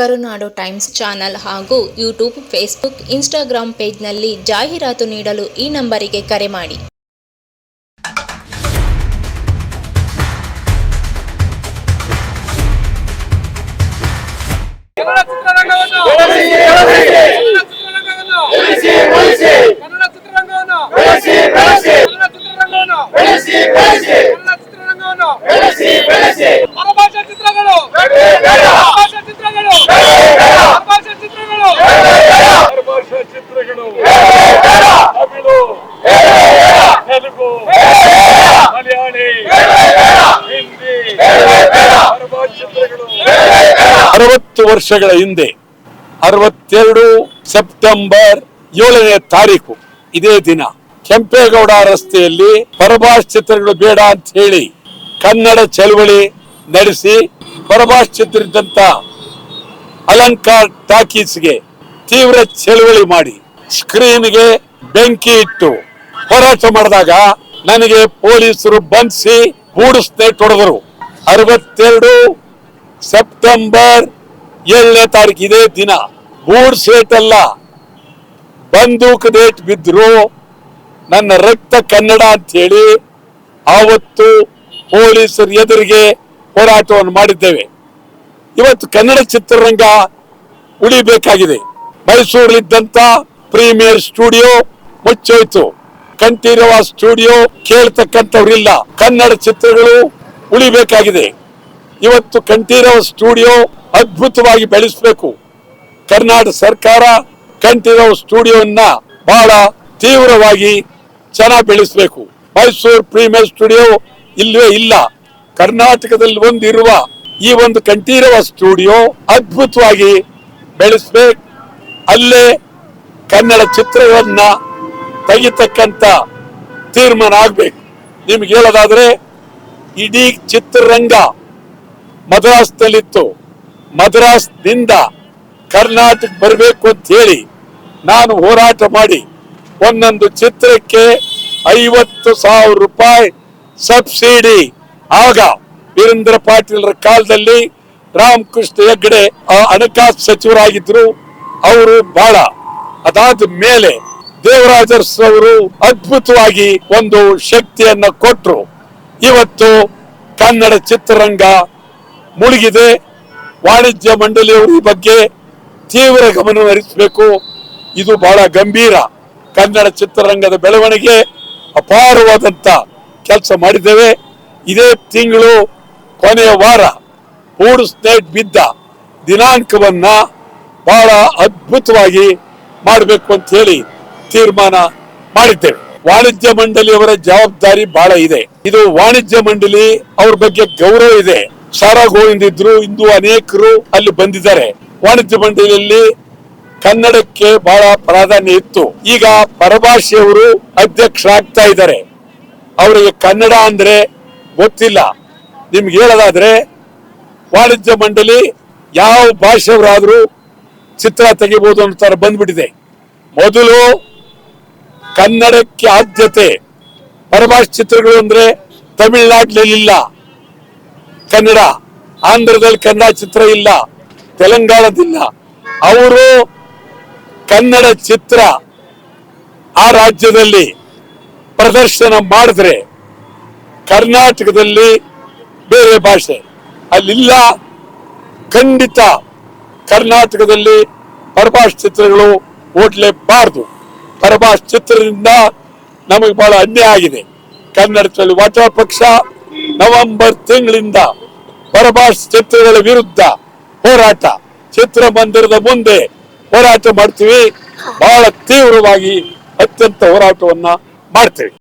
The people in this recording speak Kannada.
ಕರುನಾಡು ಟೈಮ್ಸ್ ಚಾನಲ್ ಹಾಗೂ ಯೂಟ್ಯೂಬ್ ಫೇಸ್ಬುಕ್ ಇನ್ಸ್ಟಾಗ್ರಾಂ ಪೇಜ್ನಲ್ಲಿ ಜಾಹೀರಾತು ನೀಡಲು ಈ ನಂಬರಿಗೆ ಕರೆ ಮಾಡಿ ಕನ್ನಡ ಚಿತ್ರರಂಗವನ್ನು ವರ್ಷಗಳ ಹಿಂದೆ, ಅರವತ್ತೆರಡು ಸೆಪ್ಟೆಂಬರ್ ಏಳನೇ ತಾರೀಕು, ಇದೇ ದಿನ ಕೆಂಪೇಗೌಡ ರಸ್ತೆಯಲ್ಲಿ ಪರಭಾಷ್ ಚಿತ್ರಗಳು ಬೇಡ ಅಂತ ಹೇಳಿ ಕನ್ನಡ ಚಳವಳಿ ನಡೆಸಿ ಪರಭಾಷ್ ಚಿತ್ರ ಇದ್ದಂತ ಅಲಂಕಾರ್ ಟಾಕೀಸ್ಗೆ ತೀವ್ರ ಚಳವಳಿ ಮಾಡಿ ಸ್ಕ್ರೀನ್ಗೆ ಬೆಂಕಿ ಇಟ್ಟು ಹೋರಾಟ ಮಾಡಿದಾಗ ನನಗೆ ಪೊಲೀಸರು ಬಂಧಿಸಿ ಗೂಡಿಸ್ತೆ ತೊಡೆದರು. ಅರವತ್ತೆರಡು ಸೆಪ್ಟೆಂಬರ್ ಏಳನೇ ತಾರೀಕು ಇದೇ ದಿನ. ಬೂಡ್ ಸೇಟ್ ಅಲ್ಲ. ಬಂದೂಕ್ ಡೇಟ್ ಬಿದ್ರು. ನನ್ನ ರಕ್ತ ಕನ್ನಡ ಅಂತ ಹೇಳಿ ಆವತ್ತು ಪೊಲೀಸರ ಎದುರಿಗೆ ಹೋರಾಟವನ್ನು ಮಾಡಿದ್ದೇವೆ. ಇವತ್ತು ಕನ್ನಡ ಚಿತ್ರರಂಗ ಉಳಿಬೇಕಾಗಿದೆ. ಮೈಸೂರಲ್ಲಿದ್ದಂತ ಪ್ರೀಮಿಯರ್ ಸ್ಟುಡಿಯೋ ಮುಚ್ಚೋಯ್ತು. ಕಂಠೀರವ ಸ್ಟುಡಿಯೋ ಕೇಳ್ತಕ್ಕಂಥವ್ರಿಲ್ಲ. ಕನ್ನಡ ಚಿತ್ರಗಳು ಉಳಿಬೇಕಾಗಿದೆ. ಇವತ್ತು ಕಂಠೀರವ ಸ್ಟುಡಿಯೋ ಅದ್ಭುತವಾಗಿ ಬೆಳೆಸಬೇಕು. ಕರ್ನಾಟಕ ಸರ್ಕಾರ ಕಂಠೀರವ ಸ್ಟುಡಿಯೋನ್ನ ಬಹಳ ತೀವ್ರವಾಗಿ ಚೆನ್ನಾಗಿ ಬೆಳೆಸಬೇಕು. ಮೈಸೂರು ಪ್ರೀಮಿಯರ್ ಸ್ಟುಡಿಯೋ ಇಲ್ಲವೇ ಇಲ್ಲ. ಕರ್ನಾಟಕದಲ್ಲಿ ಒಂದಿರುವ ಈ ಒಂದು ಕಂಠೀರವ ಸ್ಟುಡಿಯೋ ಅದ್ಭುತವಾಗಿ ಬೆಳೆಸ್ಬೇಕು. ಅಲ್ಲೇ ಕನ್ನಡ ಚಿತ್ರಗಳನ್ನ ತೆಗಿತಕ್ಕಂತ ತೀರ್ಮಾನ ಆಗ್ಬೇಕು. ನಿಮ್ಗೆ ಹೇಳೋದಾದ್ರೆ, ಇಡೀ ಚಿತ್ರರಂಗ ಮದ್ರಾಸ್ನಲ್ಲಿತ್ತು. ಮದ್ರಾಸ್ನಿಂದ ಕರ್ನಾಟಕ ಬರಬೇಕು ಅಂತ ಹೇಳಿ ನಾನು ಹೋರಾಟ ಮಾಡಿ ಒಂದೊಂದು ಚಿತ್ರಕ್ಕೆ ಐವತ್ತು ಸಾವಿರ ರೂಪಾಯಿ ಸಬ್ಸಿಡಿ. ಆಗ ವೀರೇಂದ್ರ ಪಾಟೀಲ್ರ ಕಾಲದಲ್ಲಿ ರಾಮಕೃಷ್ಣ ಹೆಗ್ಡೆ ಹಣಕಾಸು ಸಚಿವರಾಗಿದ್ರು. ಅವರು ಬಹಳ ಅದಾದ ಮೇಲೆ ದೇವರಾಜರ್ಸ್ ಅವರು ಅದ್ಭುತವಾಗಿ ಒಂದು ಶಕ್ತಿಯನ್ನ ಕೊಟ್ಟರು ಇವತ್ತು ಕನ್ನಡ ಚಿತ್ರರಂಗ ಮುಳುಗಿದೆ. ವಾಣಿಜ್ಯ ಮಂಡಳಿಯವರು ಈ ಬಗ್ಗೆ ತೀವ್ರ ಗಮನ ಹರಿಸಬೇಕು. ಇದು ಬಹಳ ಗಂಭೀರ. ಕನ್ನಡ ಚಿತ್ರರಂಗದ ಬೆಳವಣಿಗೆ ಅಪಾರವಾದಂತ ಕೆಲಸ ಮಾಡಿದ್ದೇವೆ. ಇದೇ ತಿಂಗಳು ಕೊನೆಯ ವಾರ ಪೂರ್ ಸ್ಟೇಟ್ ಬಿದ್ದ ದಿನಾಂಕವನ್ನ ಬಹಳ ಅದ್ಭುತವಾಗಿ ಮಾಡಬೇಕು ಅಂತ ಹೇಳಿ ತೀರ್ಮಾನ ಮಾಡಿದ್ದೇವೆ. ವಾಣಿಜ್ಯ ಮಂಡಳಿಯವರ ಜವಾಬ್ದಾರಿ ಬಹಳ ಇದೆ. ಇದು ವಾಣಿಜ್ಯ ಮಂಡಳಿ ಅವ್ರ ಬಗ್ಗೆ ಗೌರವ ಇದೆ. ಸಾರಾ ಗೋವಿಂದ್ ಇದ್ರು ಇಂದು ಅನೇಕರು ಅಲ್ಲಿ ಬಂದಿದ್ದಾರೆ. ವಾಣಿಜ್ಯ ಮಂಡಳಿಯಲ್ಲಿ ಕನ್ನಡಕ್ಕೆ ಬಹಳ ಪ್ರಾಧಾನ್ಯ ಇತ್ತು. ಈಗ ಪರಭಾಷೆಯವರು ಅಧ್ಯಕ್ಷರಾಗ್ತಾ ಇದ್ದಾರೆ. ಅವರಿಗೆ ಕನ್ನಡ ಅಂದ್ರೆ ಗೊತ್ತಿಲ್ಲ. ನಿಮ್ಗೆ ಹೇಳೋದಾದ್ರೆ, ವಾಣಿಜ್ಯ ಮಂಡಳಿ ಯಾವ ಭಾಷೆಯವರಾದ್ರೂ ಚಿತ್ರ ತೆಗಿಬಹುದು ಅಂತ ಬಂದ್ಬಿಟ್ಟಿದೆ. ಮೊದಲು ಕನ್ನಡಕ್ಕೆ ಆದ್ಯತೆ, ಪರಭಾಷೆ ಚಿತ್ರಗಳು ಅಂದ್ರೆ ತಮಿಳುನಾಡಿನಲ್ಲಿಲ್ಲ ಕನ್ನಡ, ಆಂಧ್ರದಲ್ಲಿ ಕನ್ನಡ ಚಿತ್ರ ಇಲ್ಲ ತೆಲಂಗಾಣದಿಲ್ಲ ಅವರು ಕನ್ನಡ ಚಿತ್ರ ಆ ರಾಜ್ಯದಲ್ಲಿ ಪ್ರದರ್ಶನ ಮಾಡಿದ್ರೆ ಕರ್ನಾಟಕದಲ್ಲಿ ಬೇರೆ ಭಾಷೆ. ಅಲ್ಲಿಲ್ಲ. ಖಂಡಿತ ಕರ್ನಾಟಕದಲ್ಲಿ ಪರಭಾಷ್ ಚಿತ್ರಗಳು ಓಡ್ಲೇಬಾರದು. ಪರಭಾಷ್ ಚಿತ್ರದಿಂದ ನಮಗೆ ಬಹಳ ಅನ್ಯಾಯ ಆಗಿದೆ. ಕನ್ನಡದಲ್ಲಿ ವಾಚಾ ಪಕ್ಷ ನವೆಂಬರ್ ತಿಂಗಳಿಂದ ಪರಭಾಷ್ ಚಿತ್ರಗಳ ವಿರುದ್ಧ ಹೋರಾಟ. ಚಿತ್ರಮಂದಿರದ ಮುಂದೆ ಹೋರಾಟ ಮಾಡ್ತೀವಿ. ಬಹಳ ತೀವ್ರವಾಗಿ ಅತ್ಯಂತ ಹೋರಾಟವನ್ನ ಮಾಡ್ತೇವೆ.